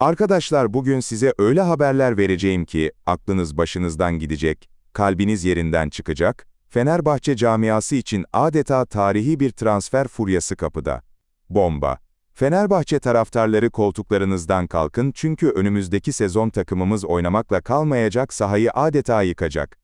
Arkadaşlar bugün size öyle haberler vereceğim ki aklınız başınızdan gidecek, kalbiniz yerinden çıkacak. Fenerbahçe camiası için adeta tarihi bir transfer furyası kapıda. Bomba. Fenerbahçe taraftarları koltuklarınızdan kalkın çünkü önümüzdeki sezon takımımız oynamakla kalmayacak sahayı adeta yıkacak.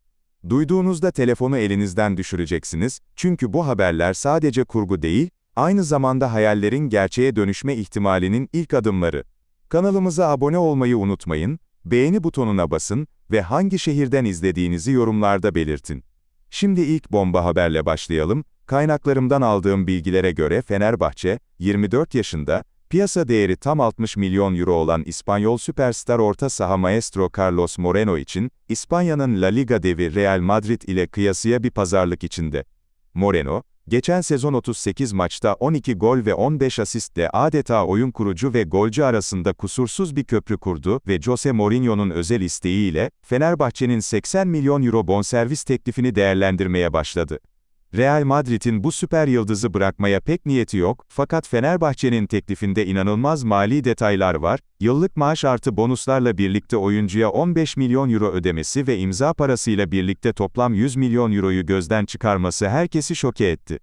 Duyduğunuzda telefonu elinizden düşüreceksiniz çünkü bu haberler sadece kurgu değil, aynı zamanda hayallerin gerçeğe dönüşme ihtimalinin ilk adımları. Kanalımıza abone olmayı unutmayın, beğeni butonuna basın ve hangi şehirden izlediğinizi yorumlarda belirtin. Şimdi ilk bomba haberle başlayalım. Kaynaklarımdan aldığım bilgilere göre Fenerbahçe, 24 yaşında, piyasa değeri tam 60 milyon euro olan İspanyol süperstar orta saha maestro Carlos Moreno için, İspanya'nın La Liga devi Real Madrid ile kıyasıya bir pazarlık içinde. Moreno, Geçen sezon 38 maçta 12 gol ve 15 asistle adeta oyun kurucu ve golcü arasında kusursuz bir köprü kurdu ve Jose Mourinho'nun özel isteğiyle, Fenerbahçe'nin 80 milyon euro bonservis teklifini değerlendirmeye başladı. Real Madrid'in bu süper yıldızı bırakmaya pek niyeti yok, fakat Fenerbahçe'nin teklifinde inanılmaz mali detaylar var, yıllık maaş artı bonuslarla birlikte oyuncuya 15 milyon euro ödemesi ve imza parasıyla birlikte toplam 100 milyon euroyu gözden çıkarması herkesi şoke etti.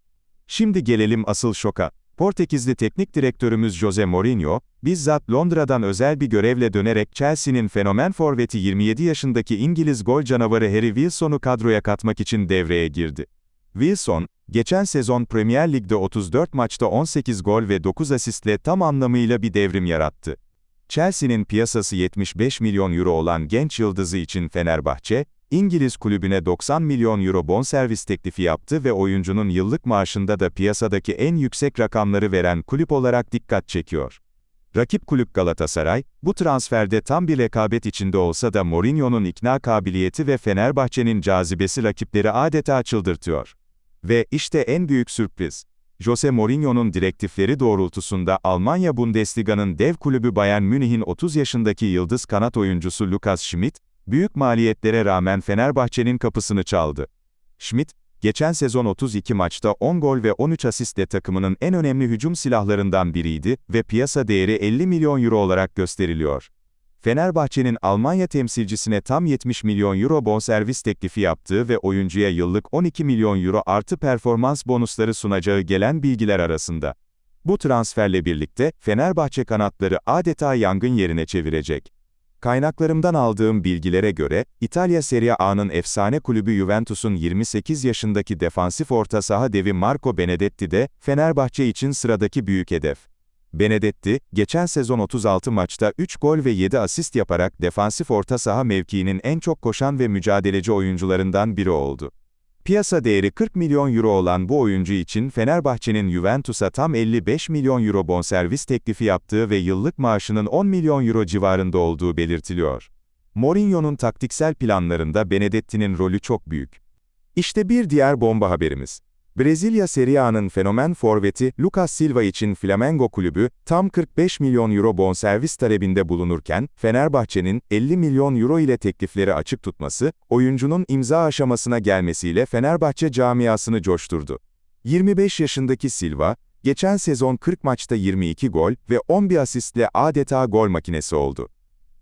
Şimdi gelelim asıl şoka. Portekizli teknik direktörümüz Jose Mourinho, bizzat Londra'dan özel bir görevle dönerek Chelsea'nin fenomen forveti 27 yaşındaki İngiliz gol canavarı Harry Wilson'u kadroya katmak için devreye girdi. Wilson, geçen sezon Premier Lig'de 34 maçta 18 gol ve 9 asistle tam anlamıyla bir devrim yarattı. Chelsea'nin piyasası 75 milyon euro olan genç yıldızı için Fenerbahçe, İngiliz kulübüne 90 milyon euro bonservis teklifi yaptı ve oyuncunun yıllık maaşında da piyasadaki en yüksek rakamları veren kulüp olarak dikkat çekiyor. Rakip kulüp Galatasaray, bu transferde tam bir rekabet içinde olsa da Mourinho'nun ikna kabiliyeti ve Fenerbahçe'nin cazibesi rakipleri adeta çıldırtıyor. Ve işte en büyük sürpriz. Jose Mourinho'nun direktifleri doğrultusunda Almanya Bundesliga'nın dev kulübü Bayern Münih'in 30 yaşındaki yıldız kanat oyuncusu Lukas Schmidt, büyük maliyetlere rağmen Fenerbahçe'nin kapısını çaldı. Schmidt, geçen sezon 32 maçta 10 gol ve 13 asistle takımının en önemli hücum silahlarından biriydi ve piyasa değeri 50 milyon euro olarak gösteriliyor. Fenerbahçe'nin Almanya temsilcisine tam 70 milyon euro bonservis teklifi yaptığı ve oyuncuya yıllık 12 milyon euro artı performans bonusları sunacağı gelen bilgiler arasında. Bu transferle birlikte, Fenerbahçe kanatları adeta yangın yerine çevirecek. Kaynaklarımdan aldığım bilgilere göre, İtalya Serie A'nın efsane kulübü Juventus'un 28 yaşındaki defansif orta saha devi Marco Benedetti de, Fenerbahçe için sıradaki büyük hedef. Benedetti, geçen sezon 36 maçta 3 gol ve 7 asist yaparak defansif orta saha mevkiinin en çok koşan ve mücadeleci oyuncularından biri oldu. Piyasa değeri 40 milyon euro olan bu oyuncu için Fenerbahçe'nin Juventus'a tam 55 milyon euro bonservis teklifi yaptığı ve yıllık maaşının 10 milyon euro civarında olduğu belirtiliyor. Mourinho'nun taktiksel planlarında Benedetti'nin rolü çok büyük. İşte bir diğer bomba haberimiz. Brezilya Serie A'nın fenomen forveti Lucas Silva için Flamengo kulübü tam 45 milyon euro bonservis talebinde bulunurken Fenerbahçe'nin 50 milyon euro ile teklifleri açık tutması oyuncunun imza aşamasına gelmesiyle Fenerbahçe camiasını coşturdu. 25 yaşındaki Silva, geçen sezon 40 maçta 22 gol ve 11 asistle adeta gol makinesi oldu.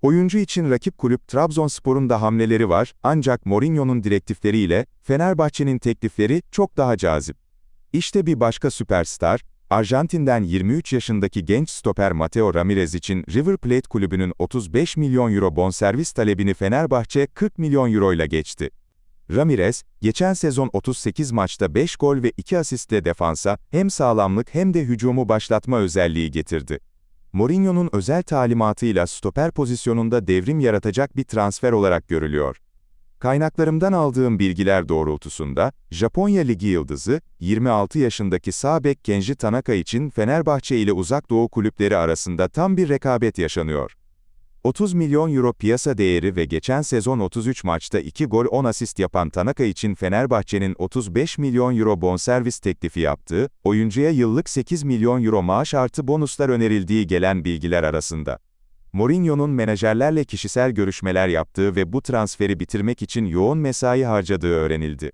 Oyuncu için rakip kulüp Trabzonspor'un da hamleleri var, ancak Mourinho'nun direktifleriyle, Fenerbahçe'nin teklifleri çok daha cazip. İşte bir başka süperstar, Arjantin'den 23 yaşındaki genç stoper Mateo Ramirez için River Plate kulübünün 35 milyon euro bonservis talebini Fenerbahçe 40 milyon euro ile geçti. Ramirez, geçen sezon 38 maçta 5 gol ve 2 asistle defansa hem sağlamlık hem de hücumu başlatma özelliği getirdi. Mourinho'nun özel talimatıyla stoper pozisyonunda devrim yaratacak bir transfer olarak görülüyor. Kaynaklarımdan aldığım bilgiler doğrultusunda, Japonya Ligi yıldızı, 26 yaşındaki sağ bek Kenji Tanaka için Fenerbahçe ile Uzak Doğu kulüpleri arasında tam bir rekabet yaşanıyor. 30 milyon euro piyasa değeri ve geçen sezon 33 maçta 2 gol 10 asist yapan Tanaka için Fenerbahçe'nin 35 milyon euro bonservis teklifi yaptığı, oyuncuya yıllık 8 milyon euro maaş artı bonuslar önerildiği gelen bilgiler arasında. Mourinho'nun menajerlerle kişisel görüşmeler yaptığı ve bu transferi bitirmek için yoğun mesai harcadığı öğrenildi.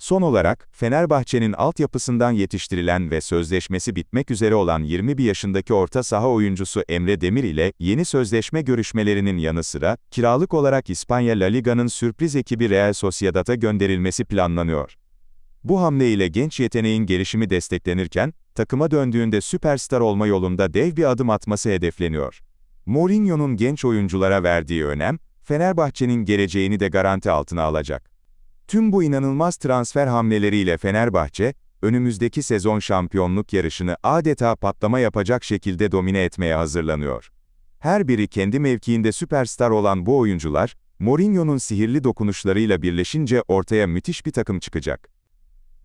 Son olarak, Fenerbahçe'nin altyapısından yetiştirilen ve sözleşmesi bitmek üzere olan 21 yaşındaki orta saha oyuncusu Emre Demir ile yeni sözleşme görüşmelerinin yanı sıra, kiralık olarak İspanya La Liga'nın sürpriz ekibi Real Sociedad'a gönderilmesi planlanıyor. Bu hamle ile genç yeteneğin gelişimi desteklenirken, takıma döndüğünde süperstar olma yolunda dev bir adım atması hedefleniyor. Mourinho'nun genç oyunculara verdiği önem, Fenerbahçe'nin geleceğini de garanti altına alacak. Tüm bu inanılmaz transfer hamleleriyle Fenerbahçe, önümüzdeki sezon şampiyonluk yarışını adeta patlama yapacak şekilde domine etmeye hazırlanıyor. Her biri kendi mevkiinde süperstar olan bu oyuncular, Mourinho'nun sihirli dokunuşlarıyla birleşince ortaya müthiş bir takım çıkacak.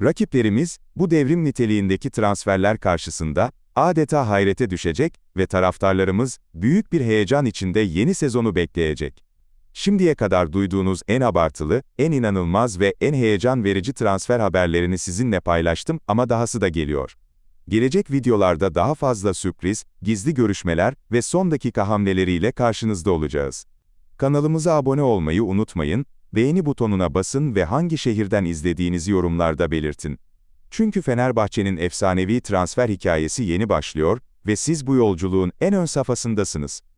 Rakiplerimiz, bu devrim niteliğindeki transferler karşısında, adeta hayrete düşecek ve taraftarlarımız, büyük bir heyecan içinde yeni sezonu bekleyecek. Şimdiye kadar duyduğunuz en abartılı, en inanılmaz ve en heyecan verici transfer haberlerini sizinle paylaştım ama dahası da geliyor. Gelecek videolarda daha fazla sürpriz, gizli görüşmeler ve son dakika hamleleriyle karşınızda olacağız. Kanalımıza abone olmayı unutmayın, beğeni butonuna basın ve hangi şehirden izlediğinizi yorumlarda belirtin. Çünkü Fenerbahçe'nin efsanevi transfer hikayesi yeni başlıyor ve siz bu yolculuğun en ön safhasındasınız.